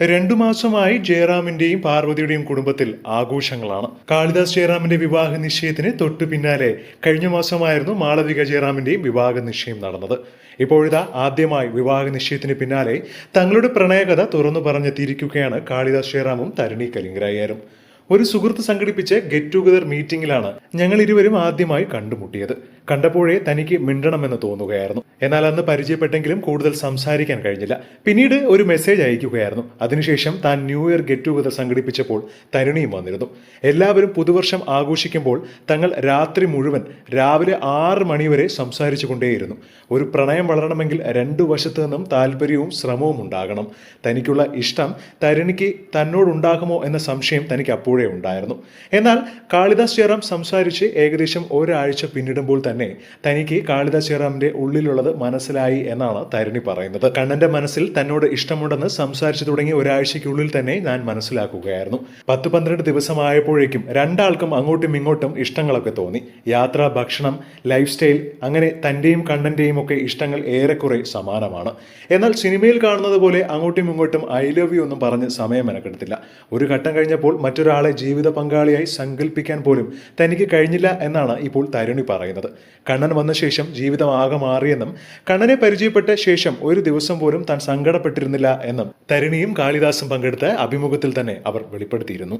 രണ്ടു മാസമായി ജയറാമിന്റെയും പാർവതിയുടെയും കുടുംബത്തിൽ ആഘോഷങ്ങളാണ്. കാളിദാസ് ജയറാമിന്റെ വിവാഹ നിശ്ചയത്തിന് തൊട്ടു പിന്നാലെ കഴിഞ്ഞ മാസമായിരുന്നു മാളവിക ജയറാമിന്റെയും വിവാഹ നിശ്ചയം നടന്നത്. ഇപ്പോഴിതാ ആദ്യമായി വിവാഹ നിശ്ചയത്തിന് പിന്നാലെ തങ്ങളുടെ പ്രണയകഥ തുറന്നു പറഞ്ഞെത്തിയിരിക്കുകയാണ് കാളിദാസ് ജയറാമും തരുണി കലിംഗരായാരും. ഒരു സുഹൃത്ത് സംഘടിപ്പിച്ച ഗെറ്റ് ടുഗദർ മീറ്റിംഗിലാണ് ഞങ്ങൾ ഇരുവരും ആദ്യമായി കണ്ടുമുട്ടിയത്. കണ്ടപ്പോഴേ തനിക്ക് മിണ്ടണമെന്ന് തോന്നുകയായിരുന്നു. എന്നാൽ അന്ന് പരിചയപ്പെട്ടെങ്കിലും കൂടുതൽ സംസാരിക്കാൻ കഴിഞ്ഞില്ല. പിന്നീട് ഒരു മെസ്സേജ് അയക്കുകയായിരുന്നു. അതിനുശേഷം താൻ ന്യൂ ഇയർ ഗെറ്റ് ടുഗദർ സംഘടിപ്പിച്ചപ്പോൾ തരുണിയും വന്നിരുന്നു. എല്ലാവരും പുതുവർഷം ആഘോഷിക്കുമ്പോൾ തങ്ങൾ രാത്രി മുഴുവൻ രാവിലെ ആറ് മണിവരെ സംസാരിച്ചു കൊണ്ടേയിരുന്നു. ഒരു പ്രണയം വളരണമെങ്കിൽ രണ്ടു വശത്തു നിന്നും താല്പര്യവും ശ്രമവും ഉണ്ടാകണം. തനിക്കുള്ള ഇഷ്ടം തരുണിക്ക് തന്നോടുണ്ടാകുമോ എന്ന സംശയം തനിക്ക് അപ്പോഴേ ഉണ്ടായിരുന്നു. എന്നാൽ കാളിദാസ് ജയറാം സംസാരിച്ച് ഏകദേശം ഒരാഴ്ച പിന്നിടുമ്പോൾ തന്നെ തനിക്ക് കാളിദാസ് ജയറാമിന്റെ ഉള്ളിലുള്ളത് മനസ്സിലായി എന്നാണ് തരുണി പറയുന്നത്. കണ്ണന്റെ മനസ്സിൽ തന്നോട് ഇഷ്ടമുണ്ടെന്ന് സംസാരിച്ചു തുടങ്ങിയ ഒരാഴ്ചയ്ക്കുള്ളിൽ തന്നെ ഞാൻ മനസ്സിലാക്കുകയായിരുന്നു. പത്ത് പന്ത്രണ്ട് ദിവസമായപ്പോഴേക്കും രണ്ടാൾക്കും അങ്ങോട്ടും ഇങ്ങോട്ടും ഇഷ്ടങ്ങളൊക്കെ തോന്നി. യാത്ര ഭക്ഷണം ലൈഫ് സ്റ്റൈൽ അങ്ങനെ തന്റെയും കണ്ണന്റെയും ഒക്കെ ഇഷ്ടങ്ങൾ ഏറെക്കുറെ സമാനമാണ്. എന്നാൽ സിനിമയിൽ കാണുന്നത് പോലെ അങ്ങോട്ടും ഇങ്ങോട്ടും ഐ ലവ് യു ഒന്നും പറഞ്ഞ് സമയം മെനക്കെടുത്തില്ല. ഒരു ഘട്ടം കഴിഞ്ഞപ്പോൾ മറ്റൊരാളെ ജീവിത പങ്കാളിയായി സങ്കല്പിക്കാൻ പോലും തനിക്ക് കഴിഞ്ഞില്ല എന്നാണ് ഇപ്പോൾ തരുണി പറയുന്നത്. കണ്ണൻ വന്ന ശേഷം ജീവിതം ആകെ മാറിയെന്നും കണ്ണനെ പരിചയപ്പെട്ട ശേഷം ഒരു ദിവസം പോലും താൻ സങ്കടപ്പെട്ടിരുന്നില്ല എന്നും തരിണിയും കാളിദാസും പങ്കെടുത്ത അഭിമുഖത്തിൽ തന്നെ അവർ വെളിപ്പെടുത്തിയിരുന്നു.